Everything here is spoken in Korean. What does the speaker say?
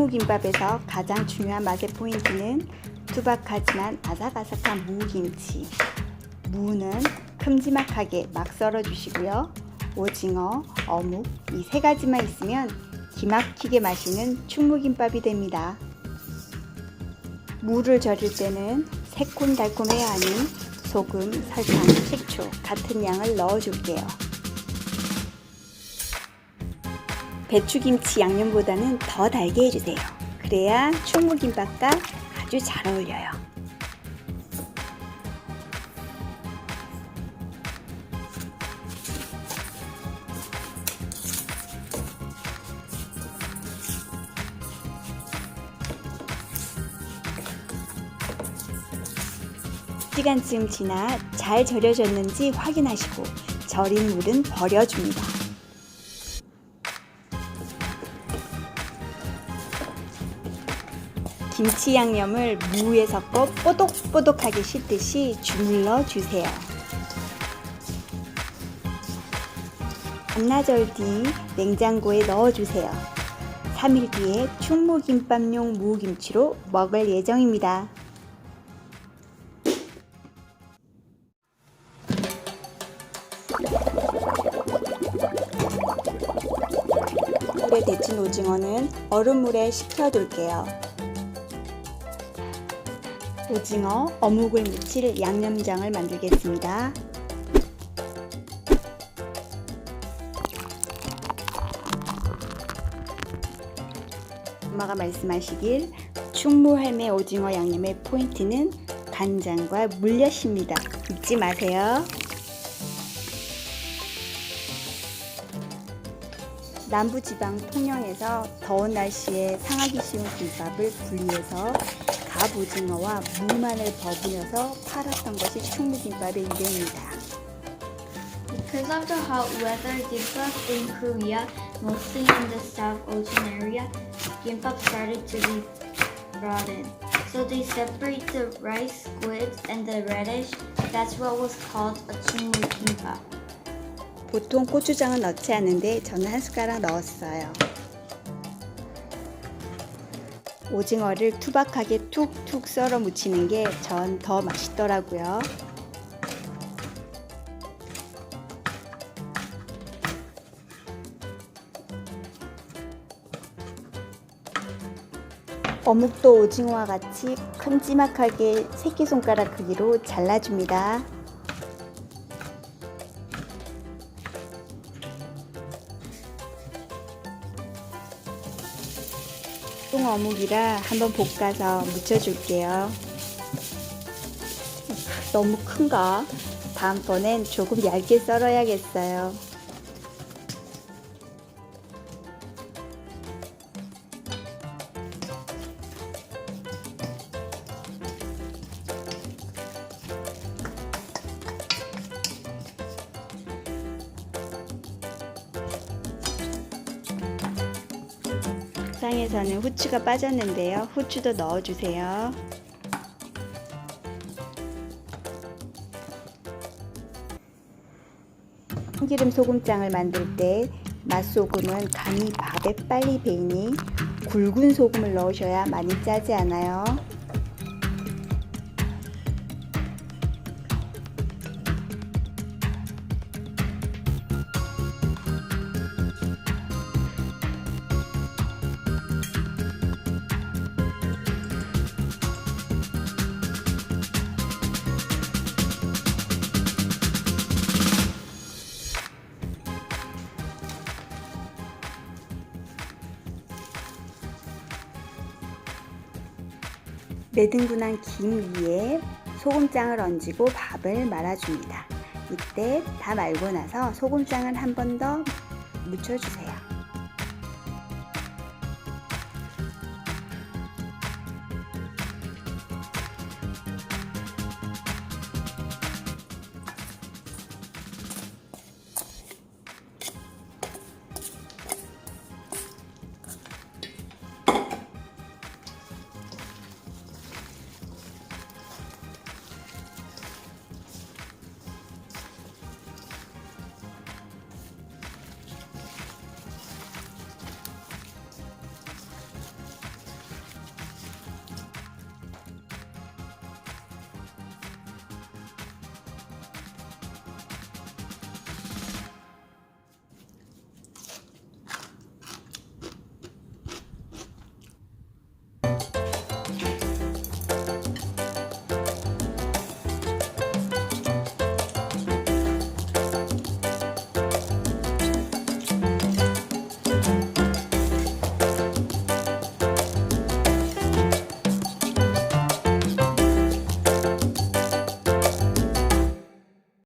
충무김밥에서 가장 중요한 맛의 포인트는 투박하지만 아삭아삭한 무김치. 무는 큼지막하게 막 썰어 주시고요. 오징어, 어묵 이 세 가지만 있으면 기막히게 마시는 충무김밥이 됩니다. 무를 절일 때는 새콤달콤해야 하니 소금, 설탕, 식초 같은 양을 넣어줄게요. 배추김치 양념보다는 더 달게 해주세요. 그래야 충무김밥과 아주 잘 어울려요. 시간쯤 지나 잘 절여졌는지 확인하시고 절인 물은 버려줍니다. 김치 양념을 무에 섞어 뽀독뽀독하게 씻듯이 주물러 주세요. 반나절 뒤 냉장고에 넣어주세요. 3일 뒤에 충무김밥용 무김치로 먹을 예정입니다. 물에 데친 오징어는 얼음물에 식혀둘게요. 오징어, 어묵을 묻힐 양념장을 만들겠습니다. 엄마가 말씀하시길 충무할매 오징어 양념의 포인트는 간장과 물엿입니다. 잊지 마세요. 남부지방 통영에서 더운 날씨에 상하기 쉬운 김밥을 분리해서 갑오징어와 무만을 버무려서 팔았던 것이 충무김밥의 유래입니다. Because of the hot weather, gimbap in Korea, mostly in the South Ocean area, gimbap started to be brought in. So they separate the rice, squid, and the radish. That's what was called a chungmu gimbap. 보통 고추장은 넣지 않는데 저는 한 숟가락 넣었어요. 오징어를 투박하게 툭툭 썰어 무치는 게 전 더 맛있더라고요. 어묵도 오징어와 같이 큼지막하게 새끼손가락 크기로 잘라줍니다. 똥 어묵이라 한번 볶아서 무쳐줄게요. 너무 큰가? 다음번엔 조금 얇게 썰어야겠어요. 상에서는 후추가 빠졌는데요. 후추도 넣어주세요. 참기름 소금장을 만들 때 맛소금은 간이 밥에 빨리 배이니 굵은 소금을 넣으셔야 많이 짜지 않아요. 매든군한 김 위에 소금장을 얹고 밥을 말아줍니다. 이때 다 말고 나서 소금장을 한 번 더 묻혀주세요.